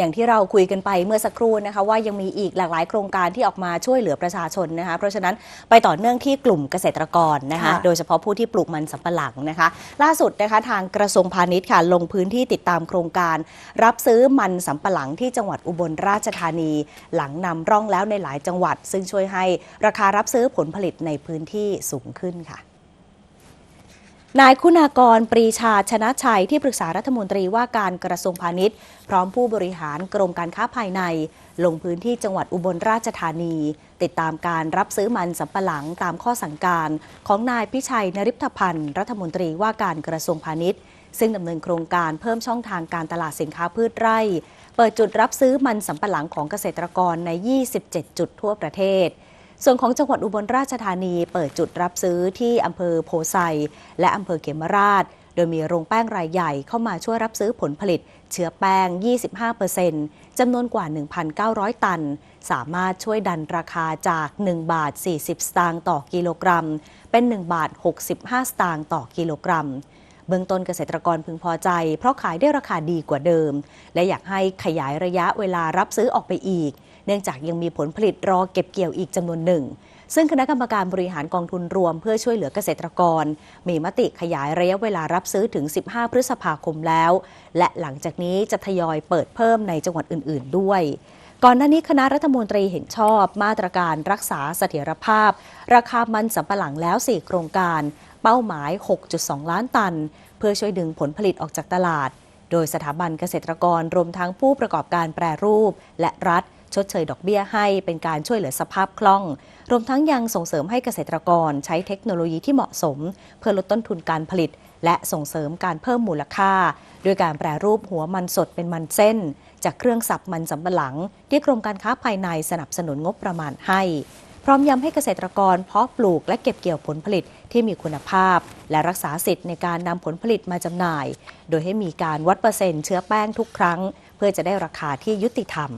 อย่างที่เราคุยกันไปเมื่อสักครู่นะคะว่ายังมีอีกหลากหลายโครงการที่ออกมาช่วยเหลือประชาชนนะคะเพราะฉะนั้นไปต่อเนื่องที่กลุ่มเกษตรกรนะคะค่ะโดยเฉพาะผู้ที่ปลูกมันสำปะหลังนะคะ ล่าสุดนะคะทางกระทรวงพาณิชย์ค่ะลงพื้นที่ติดตามโครงการ รับซื้อมันสำปะหลังที่จังหวัดอุบลราชธานี หลังนำร่องแล้วในหลายจังหวัด ซึ่งช่วยให้ราคารับซื้อผลผลิตในพื้นที่สูงขึ้นค่ะ นายคุณากรปรีชาชนะชัยที่ปรึกษารัฐมนตรีว่าการกระทรวงพาณิชย์ พร้อมผู้บริหารกรมการค้าภายใน ลงพื้นที่จังหวัดอุบลราชธานี ติดตามการรับซื้อมันสำปะหลังตามข้อสั่งการ ของนายพิชัยนริพพันธ์ รัฐมนตรีว่าการกระทรวงพาณิชย์ ซึ่งดำเนินโครงการเพิ่มช่องทางการตลาดสินค้าพืชไร่ เปิดจุดรับซื้อมันสำปะหลังของเกษตรกรใน 27 จุดทั่วประเทศ ส่วนของจังหวัดอุบลราชธานีเปิดจุดรับซื้อที่อำเภอโพไซและอำเภอเขมราช โดยมีโรงแป้งรายใหญ่เข้ามาช่วยรับซื้อผลผลิต เชื้อแป้ง 25%จำนวนกว่า 1,900 ตัน สามารถช่วยดันราคาจาก 1 บาท 40 สตางค์ต่อกิโลกรัม เป็น 1 บาท 65 สตางค์ต่อกิโลกรัมเบื้องต้นเกษตรกรพึงพอใจ เพราะขายได้ราคาดีกว่าเดิม และอยากให้ขยายระยะเวลารับซื้อออกไปอีก เนื่องจากยังมีผลผลิตรอเก็บเกี่ยวอีกจำนวนหนึ่ง ซึ่งคณะกรรมการบริหารกองทุนรวมเพื่อช่วยเหลือเกษตรกร มีมติขยายระยะเวลารับซื้อถึง 15 พฤษภาคมแล้ว และหลังจากนี้จะทยอยเปิดเพิ่มในจังหวัดอื่น ๆ ด้วยก่อนหน้านี้คณะรัฐมนตรีเห็นชอบมาตรการรักษาเสถียรภาพ ราคามันสำปะหลังแล้ว 4 โครงการ เป้าหมาย 6.2 ล้านตัน เพื่อช่วยดึงผลผลิตออกจากตลาด โดยสถาบันเกษตรกรรวมทั้งผู้ประกอบการแปรรูป และรัฐ ชดเชยดอกเบี้ยให้เป็นการช่วยเหลือสภาพคล่อง รวมทั้งยังส่งเสริมให้เกษตรกรใช้เทคโนโลยีที่เหมาะสม เพื่อลดต้นทุนการผลิต และส่งเสริมการเพิ่มมูลค่า ด้วยการแปรรูปหัวมันสดเป็นมันเส้น จากเครื่องสับมันสำปะหลังที่กรมการค้าภายในสนับสนุนงบประมาณให้พร้อมย้ำให้เกษตรกรเพาะปลูกและเก็บเกี่ยวผลผลิตที่มีคุณภาพ และรักษาสิทธิ์ในการนำผลผลิตมาจำหน่าย โดยให้มีการวัดเปอร์เซ็นต์เชื้อแป้งทุกครั้ง เพื่อจะได้ราคาที่ยุติธรรม